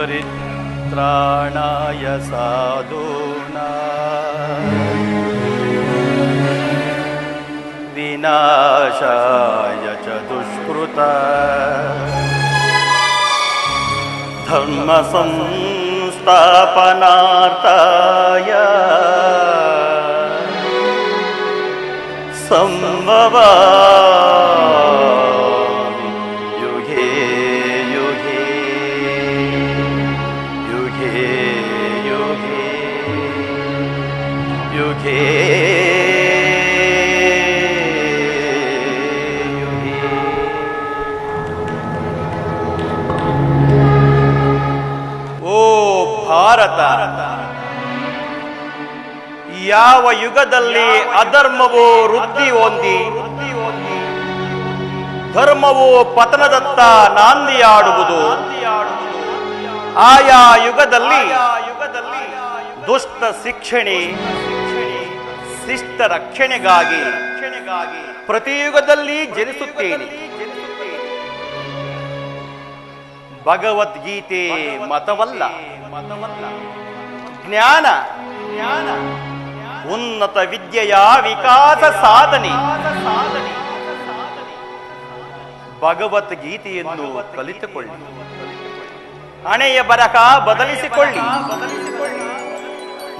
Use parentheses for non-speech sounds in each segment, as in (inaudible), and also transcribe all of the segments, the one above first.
परित्राणाय साधूना। विनाशाय च दुष्कृता। धर्मसंस्थापनार्थाय सम्भवामि ಯಾವ ಯುಗದಲ್ಲಿ ಅಧರ್ಮವು ವೃದ್ಧಿ ಹೊಂದಿ, ಧರ್ಮವು ಪತನದತ್ತ ನಾಂದಿಯಾಡುವುದು, ಆಯಾ ಯುಗದಲ್ಲಿ ದುಷ್ಟ ಶಿಕ್ಷಣೆ, ಶಿಷ್ಟ ರಕ್ಷಣೆಗಾಗಿ ಪ್ರತಿ ಯುಗದಲ್ಲಿ ಜನಿಸುತ್ತೇನೆ. ಭಗವದ್ಗೀತೆ ಮತವಲ್ಲ. ಜ್ಞಾನ ಜ್ಞಾನ ಉನ್ನತ ವಿದ್ಯೆಯ ವಿಕಾಸ ಸಾಧನೆ. ಭಗವದ್ಗೀತೆಯನ್ನು ಕಲಿತುಕೊಳ್ಳಿ. ಹಣೆಯ ಬರಕ ಬದಲಿಸಿಕೊಳ್ಳಿ.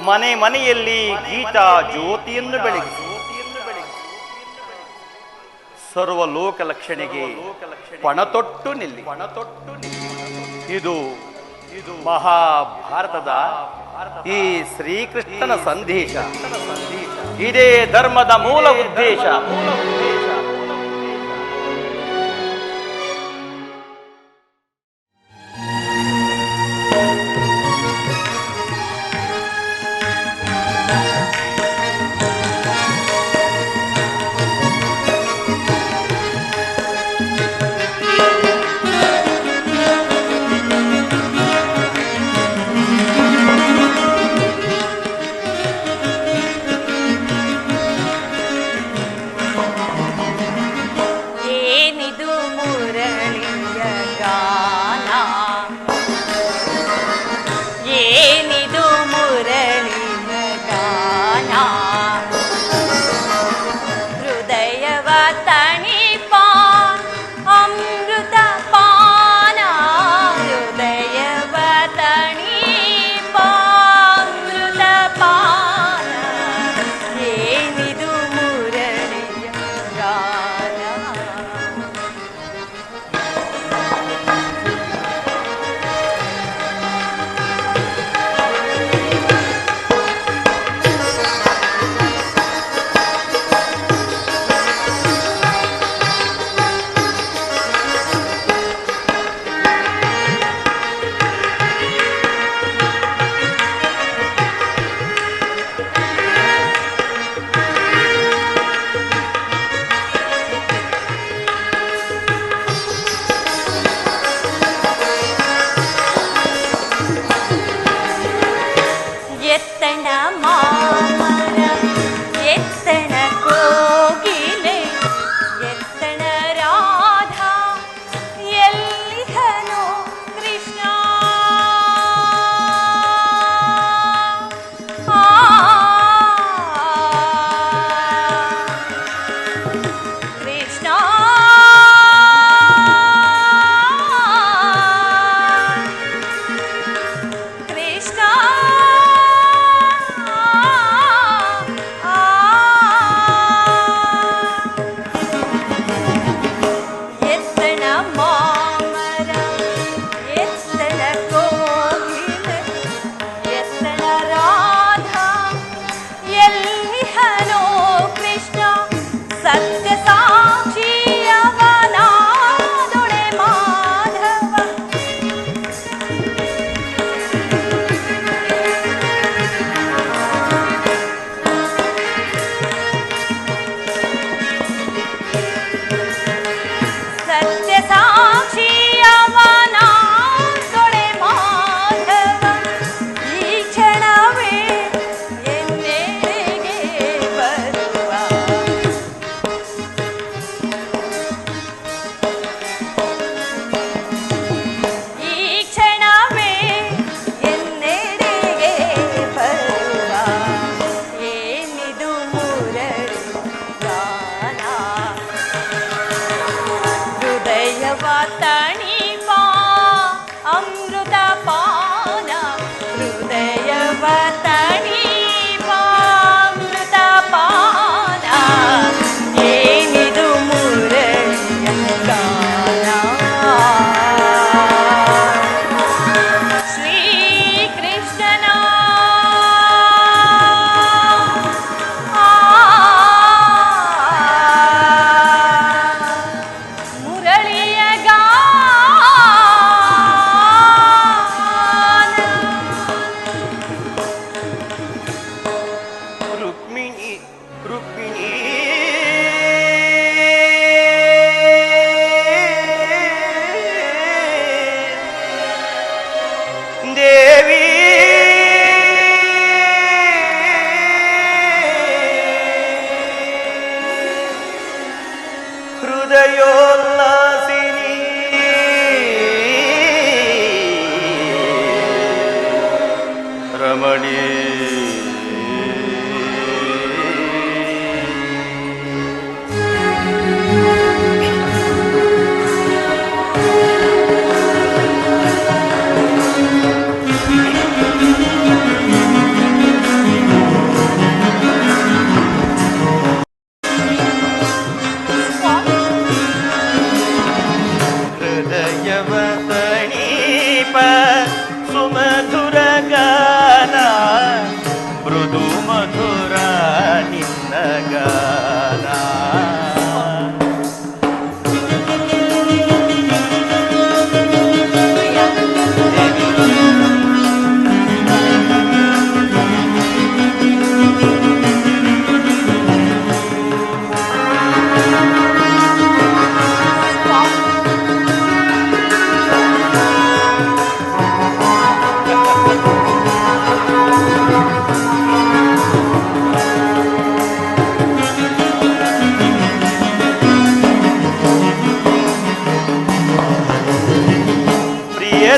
ಮನೆ ಮನೆಯಲ್ಲಿ ಗೀತಾ ಜ್ಯೋತಿಯನ್ನು ಬೆಳಗಿಸಿ ಸರ್ವ ಲೋಕ ಲಕ್ಷಣೆಗೆ ಪಣತೊಟ್ಟು ನಿಲ್ಲಿ. ಪಣತೊಟ್ಟು ಇದು ಇದು ಮಹಾಭಾರತದ ಈ ಶ್ರೀಕೃಷ್ಣನ ಸಂದೇಶ. ಇದೇ ಧರ್ಮದ ಮೂಲ ಉದ್ದೇಶ.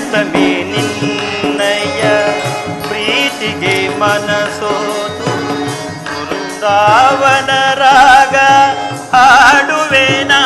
ಪ್ರಿಯತಮೆ ನಿನ್ನಯ ಪ್ರೀತಿಗೆ ಮನಸೋತು ವೃಂದಾವನ ರಾಗ ಹಾಡುವೆನಾ?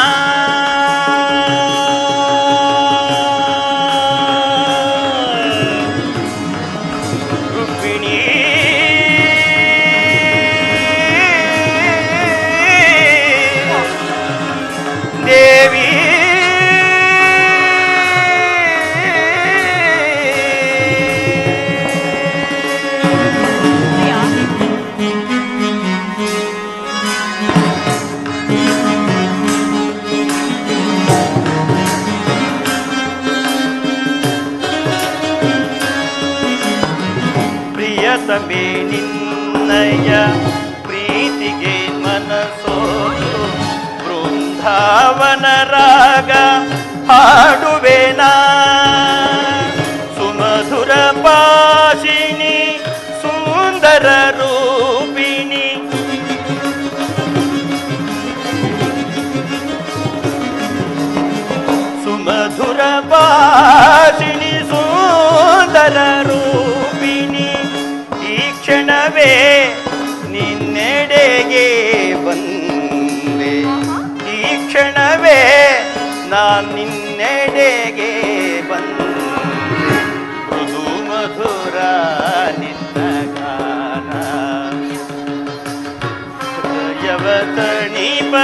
ಪ್ರಿಯತಮೆ ನಿನ್ನಯ ಪ್ರೀತಿಗೆ ಮನಸೋತು ಬೃಂದಾವನ ರಾಗ ಹಾಡುವೆನಾ ಸುಮಧುರ ಪಾಶಿನಿ ಸುಂದರ ರೂಪಿಣಿ. ಸುಮಧುರ ಪಾಶಿನಿ ಸುಂದರ ನಿನ್ನೆಡೆಗೆ ಬಂದೆ. ಈ ಕ್ಷಣವೇ ನಾನು ನಿನ್ನೆಡೆಗೆ ಬಂದೆ. ಮೃದು ಮಧುರ ನಿನ್ನ ಗಾನ. ಯವತಣಿ ತಣಿಪ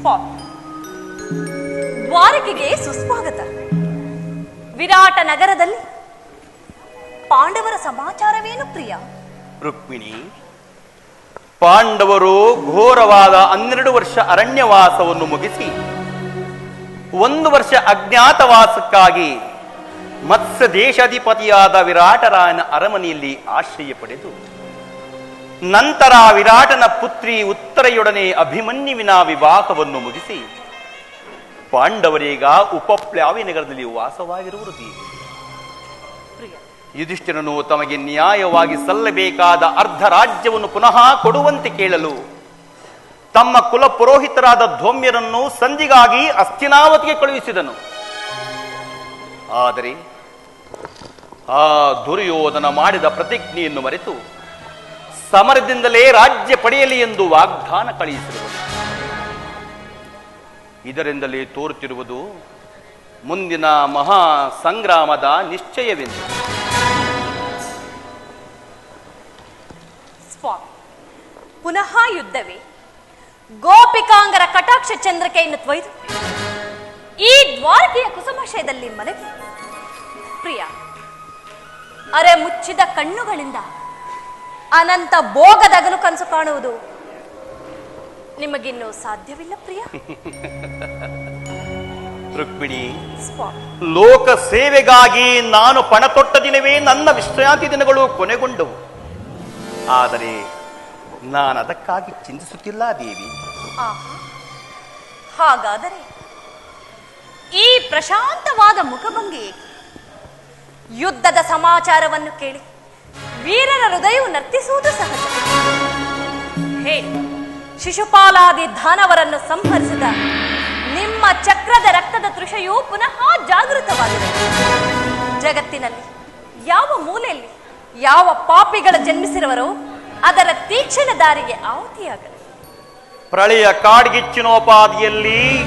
ಸ್ಪಾಟ್ ದ್ವಾರಕೆಗೆ ಸುಸ್ವಾಗತ. ವಿರಾಟ ನಗರದಲ್ಲಿ ಪಾಂಡವರ ಸಮಾಚಾರವೇನು ಪ್ರಿಯ? ರುಕ್ಮಿಣಿ, ಪಾಂಡವರು ಘೋರವಾದ ಹನ್ನೆರಡು ವರ್ಷ ಅರಣ್ಯವಾಸವನ್ನು ಮುಗಿಸಿ, ಒಂದು ವರ್ಷ ಅಜ್ಞಾತವಾಸಕ್ಕಾಗಿ ಮತ್ಸ್ಯ ದೇಶಾಧಿಪತಿಯಾದ ವಿರಾಟರಾಯನ ಅರಮನೆಯಲ್ಲಿ ಆಶ್ರಯ ಪಡೆದು ನಂತರ ವಿರಾಟನ ಪುತ್ರಿ ಉತ್ತರೆಯೊಡನೆ ಅಭಿಮನ್ಯುವಿನ ವಿವಾಹವನ್ನು ಮುಗಿಸಿ, ಪಾಂಡವರೀಗ ಉಪಪ್ಲಾವಿ ನಗರದಲ್ಲಿ ವಾಸವಾಗಿರುವುದು ಯುಧಿಷ್ಠಿರನು ತಮಗೆ ನ್ಯಾಯವಾಗಿ ಸಲ್ಲಬೇಕಾದ ಅರ್ಧ ರಾಜ್ಯವನ್ನು ಪುನಃ ಕೊಡುವಂತೆ ಕೇಳಲು, ತಮ್ಮ ಕುಲ ಪುರೋಹಿತರಾದ ಧೋಮ್ಯರನ್ನು ಸಂಧಿಗಾಗಿ ಅಸ್ಥಿನಾವತಿಗೆ ಕಳುಹಿಸಿದನು. ಆದರೆ, ಆ ದುರ್ಯೋಧನ ಮಾಡಿದ ಪ್ರತಿಜ್ಞೆಯನ್ನು ಮರೆತು ಸಮರದಿಂದಲೇ ರಾಜ್ಯ ಪಡೆಯಲಿ ಎಂದು ವಾಗ್ದಾನ ಕಳುಹಿಸಿರುವುದು. ಇದರಿಂದಲೇ ತೋರುತ್ತಿರುವುದು ಮುಂದಿನ ಮಹಾ ಸಂಗ್ರಾಮದ ನಿಶ್ಚಯವೆಂದು. ಪುನಃ ಯುದ್ಧವೇ? ಗೋಪಿಕಾಂಗರ ಕಟಾಕ್ಷ ಚಂದ್ರಕೆಯನ್ನು ತ್ವಯ್ದು ಈ ದ್ವಾರಕೆಯ ಕುಸುಮಾಶಯದಲ್ಲಿ ಮಲಗಿ. ಪ್ರಿಯ, ಅರೆ ಮುಚ್ಚಿದ ಕಣ್ಣುಗಳಿಂದ ಅನಂತ ಭೋಗದಗಲು ಕನಸು ಕಾಣುವುದು. ನಿಮಗಿನ್ನು ಸಾಧ್ಯವಿಲ್ಲ ಪ್ರಿಯ. (laughs) ರುಕ್ಮಿಣಿ ಲೋಕ ಸೇವೆಗಾಗಿ ನಾನು ಪಣ ತೊಟ್ಟ ದಿನವೇ ನನ್ನ ವಿಶ್ರಾಂತಿ ದಿನಗಳು ಕೊನೆಗೊಂಡವು. ಆದರೆ ನಾನು ಅದಕ್ಕಾಗಿ ಚಿಂತಿಸುತ್ತಿಲ್ಲ ದೇವಿ. ಆಹಾ. ಹಾಗಾದರೆ ಈ ಪ್ರಶಾಂತವಾದ ಮುಖಭಂಗಿ ಯುದ್ಧದ ಸಮಾಚಾರವನ್ನು ಕೇಳಿ. ವೀರರ ಹೃದಯವು ನರ್ತಿಸುವುದು ಸಹಜ. ಹೇ, ಶಿಶುಪಾಲಾದಿ ದಾನವರನ್ನು ಸಂಹರಿಸಿದ ನಿಮ್ಮ ಚಕ್ರದ ರಕ್ತದ ತೃಷೆಯು ಪುನಃ ಜಾಗೃತವಾಗಿದೆ. ಜಗತ್ತಿನಲ್ಲಿ ಯಾವ ಮೂಲೆಯಲ್ಲಿ ಯಾವ ಪಾಪಿಗಳ ಜನ್ಮಿಸಿರುವರೋ ಅದರ ತೀಕ್ಷಣ ದಾರಿಗೆ ಆಹುತಿಯಾಗಲಿ. ಪ್ರಳಯ ಕಾಡ್ಗಿಚ್ಚಿನೋಪಾದಿಯಲ್ಲಿ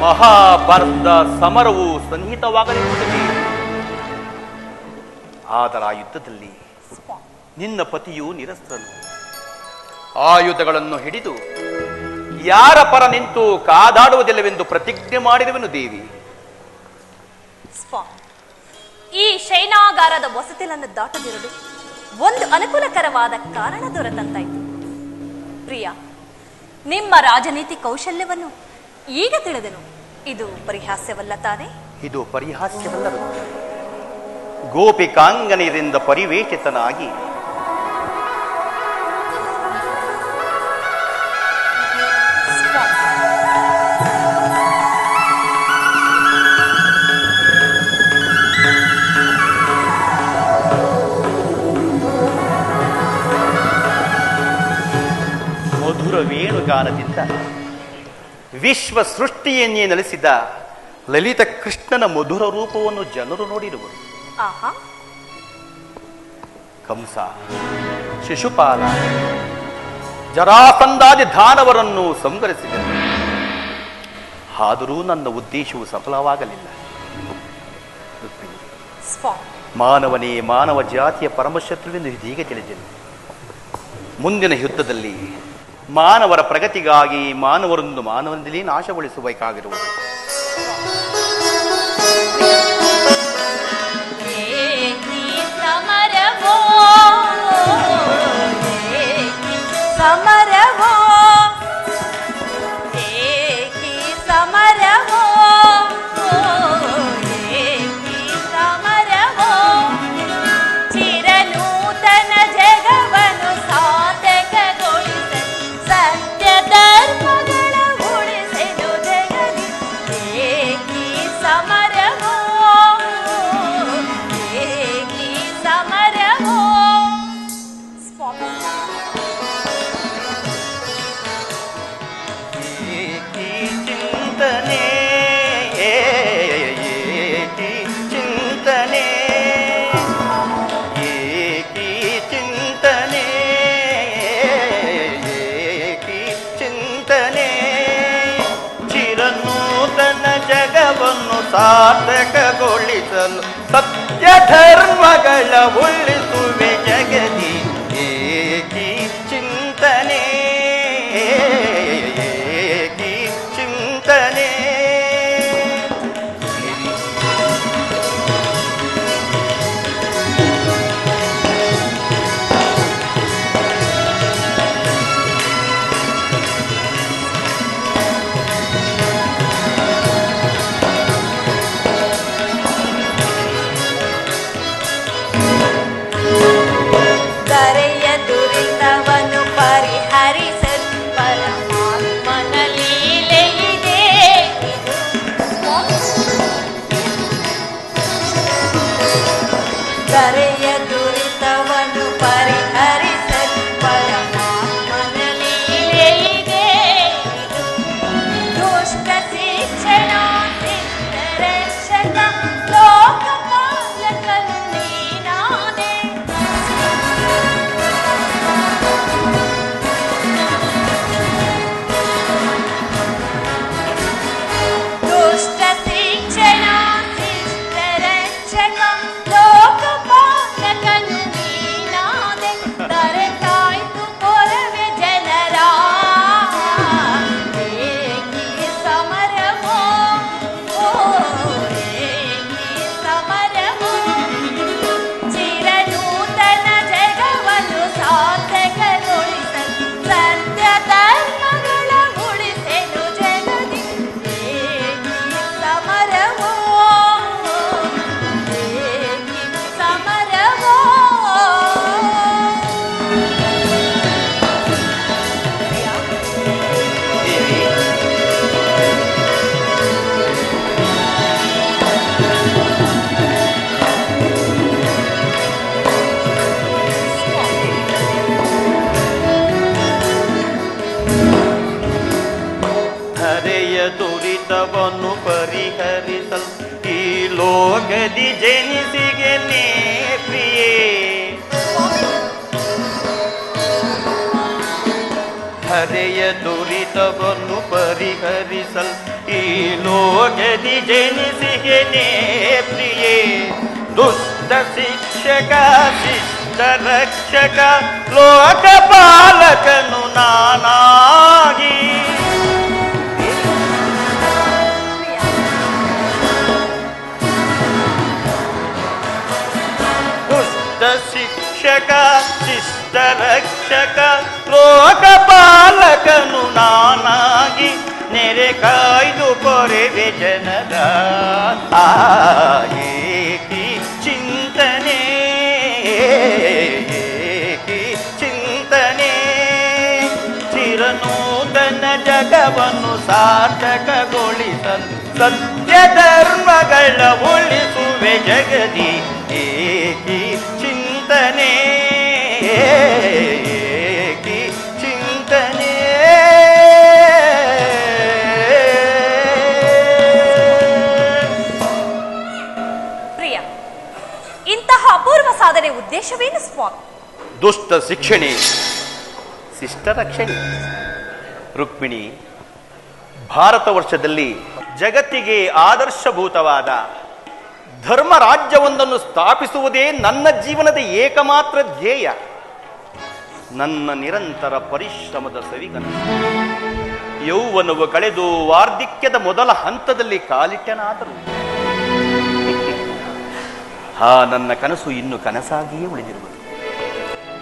ಮಹಾಭಾರತದ ಸಮರವು ಸನ್ನಿಹಿತವಾಗಲಿರುತ್ತದೆ ಆದರ ಆ ಯುದ್ಧದಲ್ಲಿ ನಿನ್ನ ಪತಿಯು ನಿರಸ್ತ್ರನು ಆಯುಧಗಳನ್ನು ಹಿಡಿದು ಯಾರ ಪರ ನಿಂತು ಕಾದಾಡುವುದಿಲ್ಲವೆಂದು ಪ್ರತಿಜ್ಞೆ ಮಾಡಿದವನು ದೇವಿ. ಈ ಶೈನಾಗಾರದ ವಸತಿಲನ್ನು ದಾಟದಿರಲು. ಒಂದು ಅನುಕೂಲಕರವಾದ ಕಾರಣ ದೊರೆತಂತಾಯ್ತು. ಪ್ರಿಯ ನಿಮ್ಮ ರಾಜನೀತಿ ಕೌಶಲ್ಯವನ್ನು ಈಗ ತಿಳಿದೆನು. ಇದು ಪರಿಹಾಸ್ಯವಲ್ಲ ತಾನೇ? ಇದು ಪರಿಹಾಸ್ಯವಲ್ಲ ಗೋಪಿಕಾಂಗನೆಯರಿಂದ ಪರಿವೇಷಿತನಾಗಿ ವೇಣುಗಾನದಿಂದ ವಿಶ್ವ ಸೃಷ್ಟಿಯನ್ನೇ ನೆಲೆಸಿದ ಲಲಿತ ಕೃಷ್ಣನ ಮಧುರ ರೂಪವನ್ನು ಜನರು ನೋಡಿರುವರು. ಕಂಸ ಶಿಶುಪಾಲ ಜರಾಸಂದಾದಿ ದಾನವರನ್ನು ಸಂಹರಿಸಿದರು. ಆದರೂ ನನ್ನ ಉದ್ದೇಶವು ಸಫಲವಾಗಲಿಲ್ಲ. ಮಾನವನೇ ಮಾನವ ಜಾತಿಯ ಪರಮಶತ್ರುವೆಂದು ಇದೀಗ ತಿಳಿದೆನು. ಮುಂದಿನ ಯುದ್ಧದಲ್ಲಿ ಮಾನವರ ಪ್ರಗತಿಗಾಗಿ ಮಾನವರೊಂದು ಮಾನವರಿಂದಲೇ ನಾಶಗೊಳಿಸಬೇಕಾಗಿರುವುದು ಸಮರವೋ. ಧರ್ಮಗಳ ಜನಿಸಿಗೆ ನೇ ಪ್ರಿಯೇ ಹರೆಯ ದುರಿತವನ್ನು ಪರಿಹರಿಸಲ್ ಈ ಲೋಕದಿ ಜನಿಸಿಗೆ ನೇ ಪ್ರಿಯೇ ದುಷ್ಟ ಶಿಕ್ಷಕ ಶಿಷ್ಟ ರಕ್ಷಕ ಲೋಕಪಾಲಕನು ನಾನಾಗಿ ರಕ್ಷಕ ಲೋಕಪಾಲಕನು ನಾನಾಗಿ ನೆರೆ ಕಾಯ್ದು ಕೊರೆವೆ ಜನರ ಆಗಿ ಚಿಂತನೆ ಚಿಂತನೆ. ಚಿರನೂತನ ಜಗವನ್ನು ಸಾರ್ಥಕಗೊಳಿಸಲು ಸತ್ಯ ಧರ್ಮಗಳ ಉಳಿಸುವೆ ಜಗದಿ. ಸಾಧನೆ ಉದ್ದೇಶವೇನು ಸ್ವಾಮಿ? ದುಷ್ಟ ಶಿಕ್ಷಣಿ ಶಿಷ್ಟ ರಕ್ಷಣೆ ರುಕ್ಮಿಣಿ, ಭಾರತ ವರ್ಷದಲ್ಲಿ ಜಗತ್ತಿಗೆ ಆದರ್ಶಭೂತವಾದ ಧರ್ಮ ರಾಜ್ಯವೊಂದನ್ನು ಸ್ಥಾಪಿಸುವುದೇ ನನ್ನ ಜೀವನದ ಏಕಮಾತ್ರ ಧ್ಯೇಯ. ನನ್ನ ನಿರಂತರ ಪರಿಶ್ರಮದ ಸವಿಗನ. ಯೌವನವು ಕಳೆದು ವಾರ್ಧಿಕ್ಯದ ಮೊದಲ ಹಂತದಲ್ಲಿ ಕಾಲಿಟ್ಟನಾದರೂ ಆ ನನ್ನ ಕನಸು ಇನ್ನು ಕನಸಾಗಿಯೇ ಉಳಿದಿರುವುದು.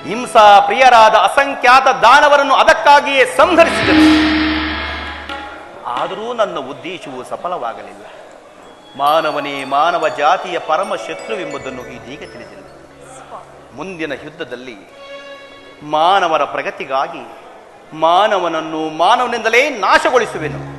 ಹಿಂಸಾ ಪ್ರಿಯರಾದ ಅಸಂಖ್ಯಾತ ದಾನವರನ್ನು ಅದಕ್ಕಾಗಿಯೇ ಸಂಹರಿಸಿದರು. ಆದರೂ ನನ್ನ ಉದ್ದೇಶವು ಸಫಲವಾಗಲಿಲ್ಲ. ಮಾನವನೇ, ಮಾನವ ಜಾತಿಯ ಪರಮ ಶತ್ರುವೆಂಬುದನ್ನು ಇದೀಗ ತಿಳಿದಿಲ್ಲ. ಮುಂದಿನ ಯುದ್ಧದಲ್ಲಿ ಮಾನವರ ಪ್ರಗತಿಗಾಗಿ ಮಾನವನನ್ನು ಮಾನವನಿಂದಲೇ ನಾಶಗೊಳಿಸುವೆನು.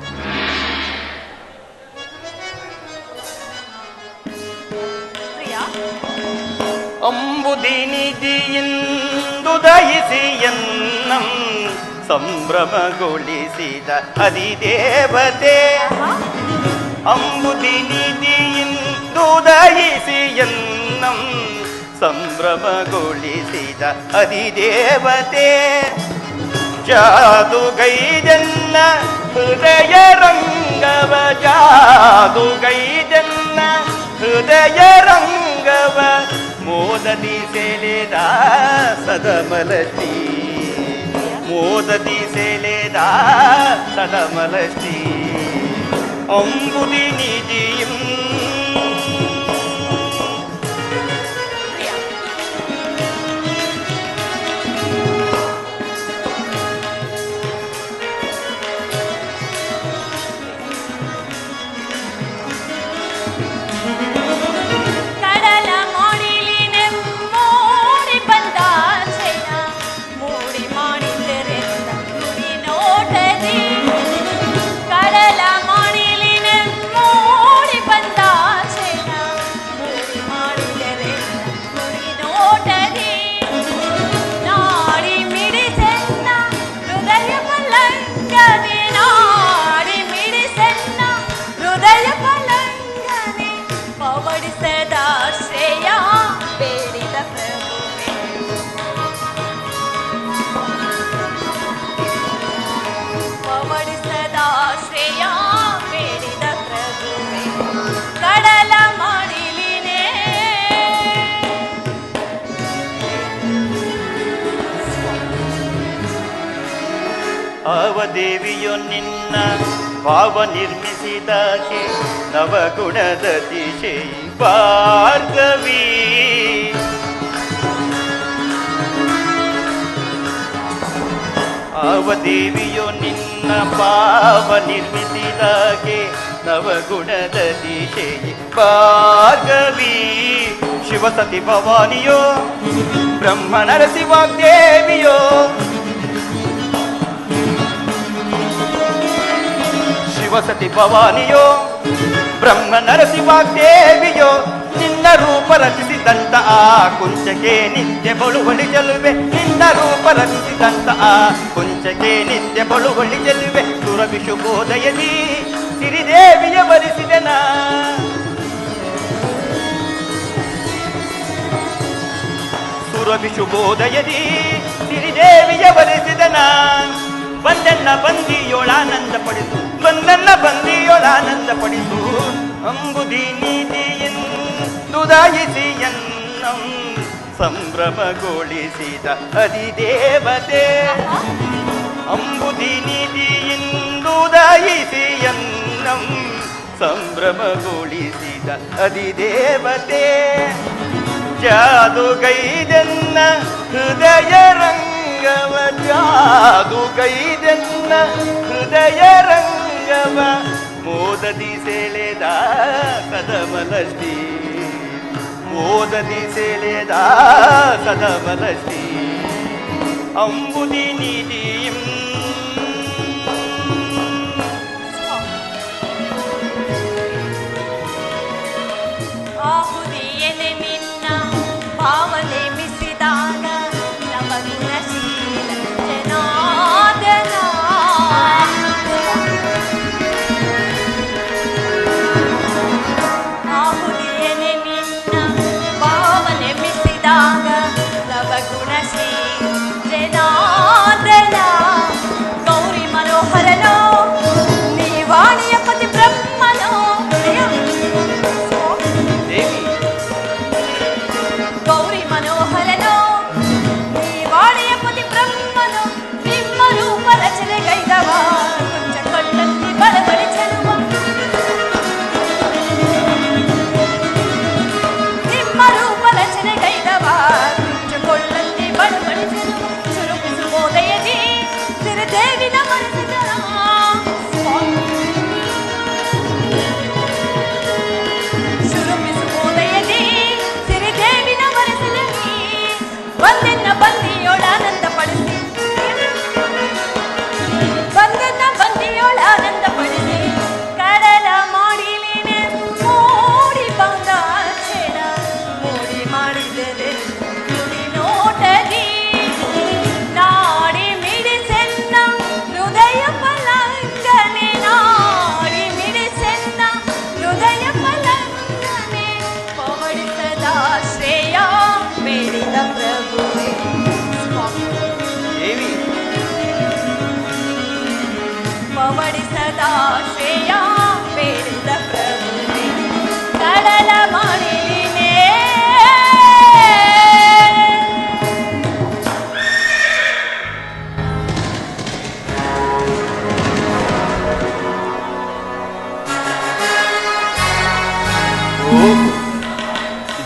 ಅಂಬುದಿನಿಧಿಯಿಂದು ದಯಿಸಿ ಎನ್ನಂ ಸಂಭ್ರಮಗೊಳಿಸಿದ ಅಧಿದೇವತೆ ಅಂಬುದಿನಿಧಿಯಿಂದು ದಯಿಸಿ ಎನ್ನಂ ಸಂಭ್ರಮಗೊಳಿಸಿದ ಅಧಿದೇವತೆ ಜಾದುಗೈದೆನ್ನ ಹೃದಯ ರಂಗವ ಜಾದುಗೈದೆನ್ನ ಹೃದಯ ರಂಗವ మోదతీసేలేదా సదమలష్టి? మోదతీసేలేదా సదమలష్టి? అంబుది నీ జీయం ಅವದೇವಿಯು ನಿನ್ನ ಭಾವ ನಿರ್ಮಿಸಿದಾಕೆ ನವಗುಣದ ದಿಶೆ ಭಾರ್ಗವಿ ಅವದೇವಿಯು ನಿನ್ನ ಭಾವ ನಿರ್ಮಿಸಿದಾಗೆ ನವಗುಣದ ದಿಶೆ ಭಾರ್ಗವಿ ಶಿವಸತಿ ಭವಾನಿಯೋ ಬ್ರಹ್ಮ ಶಿವಸತಿ ಭವಾನಿಯೋ, ಬ್ರಹ್ಮ ನರಸಿಂಹದೇವಿಯೋ, ನಿನ್ನ ರೂಪ ರಚಿಸಿ ರಚಿಸಿದಂತ ಆ ಕುಂಚಕ್ಕೆ ನಿತ್ಯ ಬಳುವಳಿ ಚೆಲುವೆ. ನಿನ್ನ ರೂಪ ರಚಿಸಿದಂತ ಆ ಕುಂಚಕ್ಕೆ ನಿತ್ಯ ಬಳುವಳಿ ಚೆಲುವೆ. ಸುರಭಿ ಶುಭೋದಯದಿ ಸಿರಿದೇವಿಯ ಬರಿಸಿದೆನ ಸುರಭಿ ಶುಭೋದಯದಿ ಸಿರಿದೇವಿಯ ಬರಿಸಿದನ ಬಂದೆನ್ನ ಬಂದಿಯೋಳಾನಂದ ಪಡಿಸು ಬಂದನ್ನ ಬಂದಿಯೊಳಾನಂದ ಪಡಿಸು ಅಂಬುದಿ ನೀತಿಯಿಂದುದಾಯಿಸಿ ಎನ್ನಂ ಸಂಭ್ರಮಗೊಳಿಸಿದ ಅಧಿದೇವತೆ. ಅಂಬುದಿ ನೀತಿಯಿಂದುದಾಯಿಸಿ ಎನ್ನ ಸಂಭ್ರಮಗೊಳಿಸಿದ ಅಧಿದೇವತೆ. ಜಾದುಗೈದೆನ್ನ ಹೃದಯ ರಂಗವ ಜಾದುಗೈದೆನ್ನ ಹೃದಯ ರಂಗವ రాఘవ మోదది సేలేదా కదమలష్టి మోదది సేలేదా కదమలష్టి అంబుది నీటిం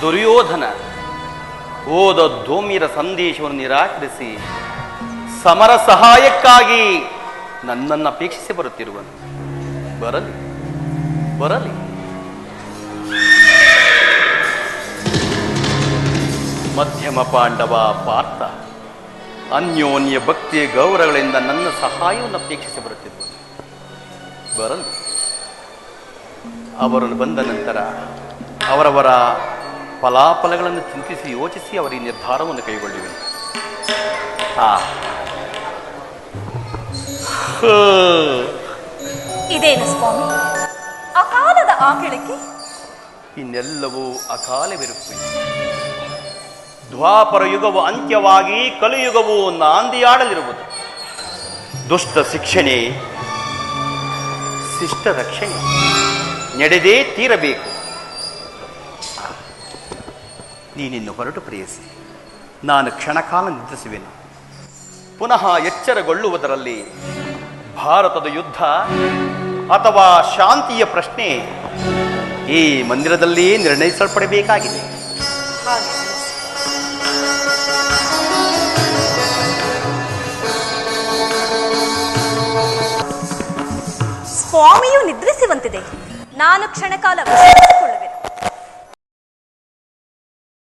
ದುರ್ಯೋಧನ ಓದ ಧೂಮಿರ ಸಂದೇಶವನ್ನು ನಿರಾಕರಿಸಿ ಸಮರ ಸಹಾಯಕ್ಕಾಗಿ ನನ್ನನ್ನು ಅಪೇಕ್ಷಿಸಿ ಬರುತ್ತಿರುವನು. ಬರಲಿ ಬರಲಿ. ಮಧ್ಯಮ ಪಾಂಡವ ಪಾರ್ಥ, ಅನ್ಯೋನ್ಯ ಭಕ್ತಿಯ ಗೌರವಗಳಿಂದ ನನ್ನ ಸಹಾಯವನ್ನು ಅಪೇಕ್ಷಿಸಿ ಬರುತ್ತಿರುವನು. ಬರಲಿ. ಅವರನ್ನು ಬಂದ ನಂತರ ಅವರವರ ಫಲಾಫಲಗಳನ್ನು ಚಿಂತಿಸಿ ಯೋಚಿಸಿ ಅವರ ಈ ನಿರ್ಧಾರವನ್ನು ಕೈಗೊಳ್ಳಿವೆ. ಆ. ಇದೇನು ಸ್ವಾಮಿ? ಅಕಾಲದ ಆಕಳಿಕೆ? ಇನ್ನೆಲ್ಲವೂ ಅಕಾಲವಿರುತ್ತವೆ. ದ್ವಾಪರ ಯುಗವು ಅಂತ್ಯವಾಗಿ ಕಲಿಯುಗವು ನಾಂದಿಯಾಡಲಿರುವುದು. ದುಷ್ಟ ಶಿಕ್ಷಣೆ ಶಿಷ್ಟ ರಕ್ಷಣೆ ನಡೆದೇ ತೀರಬೇಕು. ನೀನಿನ್ನು ಹೊರಟು ಪ್ರೇಯಸಿ, ನಾನು ಕ್ಷಣಕಾಲ ನಿದ್ರಿಸುವೆನು. ಪುನಃ ಎಚ್ಚರಗೊಳ್ಳುವುದರಲ್ಲಿ ಭಾರತದ ಯುದ್ಧ ಅಥವಾ ಶಾಂತಿಯ ಪ್ರಶ್ನೆ ಈ ಮಂದಿರದಲ್ಲಿ ನಿರ್ಣಯಿಸಲ್ಪಡಬೇಕಾಗಿದೆ. ಸ್ವಾಮಿಯು ನಿದ್ರಿಸುವಂತಿದೆ ನಾನು ಕ್ಷಣಕಾಲ ವಿಶ್ರಮಿಸಿಕೊಳ್ಳುತ್ತೇನೆ